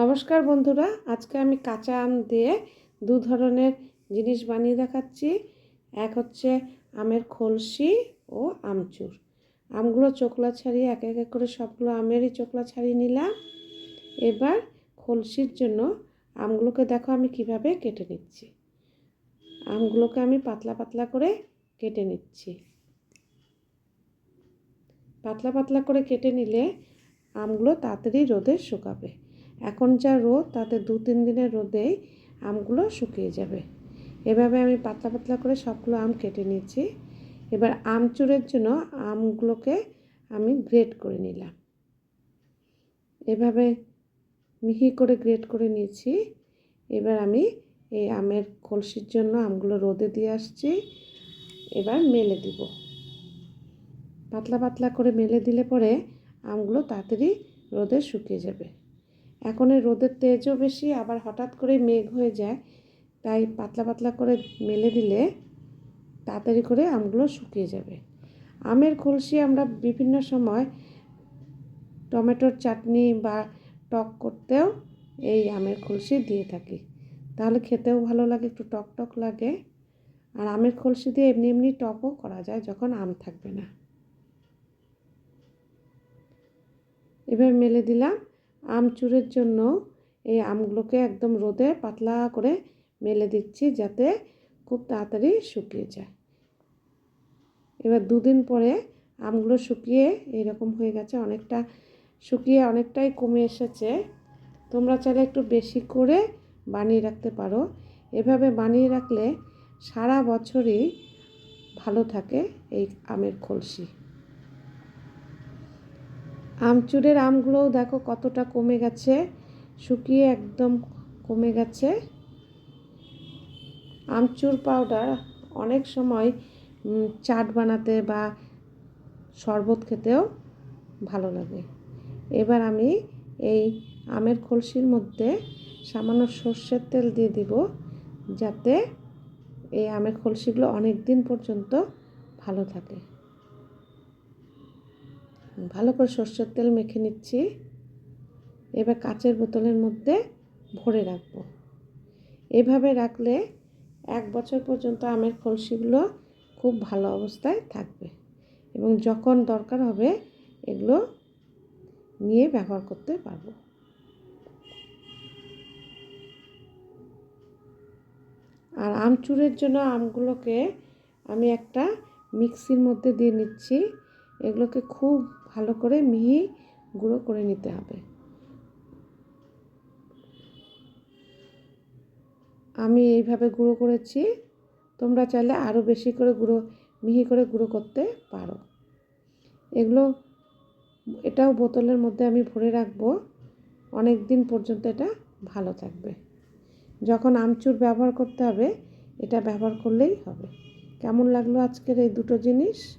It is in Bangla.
নমস্কার বন্ধুরা, আজকে আমি কাঁচা আম দিয়ে দু ধরনের জিনিস বানিয়ে দেখাচ্ছি। এক হচ্ছে আমের খলসি ও আমচুর। আমগুলো চোকলা ছাড়িয়ে এক এক করে সবগুলো আমেরই চোকলা ছাড়িয়ে নিলাম। এবার খলসির জন্য আমগুলোকে দেখো আমি কীভাবে কেটে নিচ্ছি। আমগুলোকে আমি পাতলা পাতলা করে কেটে নিচ্ছি। পাতলা পাতলা করে কেটে নিলে আমগুলো তাড়াতাড়ি রোদে শুকাবে। এখন যা রোদ, তাতে দু তিন দিনের রোদেই আমগুলো শুকিয়ে যাবে। এভাবে আমি পাতলা পাতলা করে সবগুলো আম কেটে নিয়েছি। এবার আমচুরের জন্য আমগুলোকে আমি গ্রেট করে নিলাম। এভাবে মিহি করে গ্রেট করে নিয়েছি। এবার আমি এই আমের কলসির জন্য আমগুলো রোদে দিয়ে আসছি। এবার মেলে দিব। পাতলা পাতলা করে মেলে দিলে পরে আমগুলো তাড়াতাড়ি রোদে শুকিয়ে যাবে। এখন এই রোদের তেজও বেশি, আবার হঠাৎ করে মেঘ হয়ে যায়, তাই পাতলা পাতলা করে মেলে দিলে তাড়াতাড়ি করে আমগুলো শুকিয়ে যাবে। আমের খলসি আমরা বিভিন্ন সময় টমেটোর চাটনি বা টক করতেও এই আমের খলসি দিয়ে থাকি। তাহলে খেতেও ভালো লাগে, একটু টক টক লাগে। আর আমের খলসি দিয়ে এমনি এমনি টকও করা যায় যখন আম থাকবে না। এবার মেলে দিলাম। আমচুরের জন্য এই আমগুলোকে একদম রোদে পাতলা করে মেলে দিচ্ছি যাতে খুব তাড়াতাড়ি শুকিয়ে যায়। এবার দুদিন পরে আমগুলো শুকিয়ে এরকম হয়ে গেছে, অনেকটা শুকিয়ে অনেকটাই কমে এসেছে। তোমরা চাইলে একটু বেশি করে বানিয়ে রাখতে পারো। এভাবে বানিয়ে রাখলে সারা বছরই ভালো থাকে এই আমের খলসি আমচুরের আমগুলোও দেখো কতটা কমে গেছে। শুকিয়ে একদম কমে গেছে। আমচুর পাউডার অনেক সময় চাট বানাতে বা শরবত খেতেও ভালো লাগে। এবার আমি এই আমের খলসির মধ্যে সামান্য সর্ষের তেল দিয়ে দিব, যাতে এই আমের খলসিগুলো অনেক দিন পর্যন্ত ভালো থাকে। ভালো করে সর্ষের তেল মেখে নিচ্ছি। এবার কাচের বোতলের মধ্যে ভরে রাখব। এভাবে রাখলে এক বছর পর্যন্ত আমের খলসিগুলো খুব ভালো অবস্থায় থাকবে এবং যখন দরকার হবে এগুলো নিয়ে ব্যবহার করতে পারব। আর আমচুরের জন্য আমগুলোকে আমি একটা মিক্সির মধ্যে দিয়ে নিচ্ছি। এগুলোকে খুব ভালো করে মিহি গুঁড়ো করে নিতে হবে। আমি এইভাবে গুঁড়ো করেছি। তোমরা চাইলে আরও বেশি করে গুঁড়ো, মিহি করে গুঁড়ো করতে পারো। এগুলো, এটাও বোতলের মধ্যে আমি ভরে রাখব। অনেক দিন পর্যন্ত এটা ভালো থাকবে। যখন আমচুর ব্যবহার করতে হবে, এটা ব্যবহার করলেই হবে। কেমন লাগল আজকের এই দুটো জিনিস?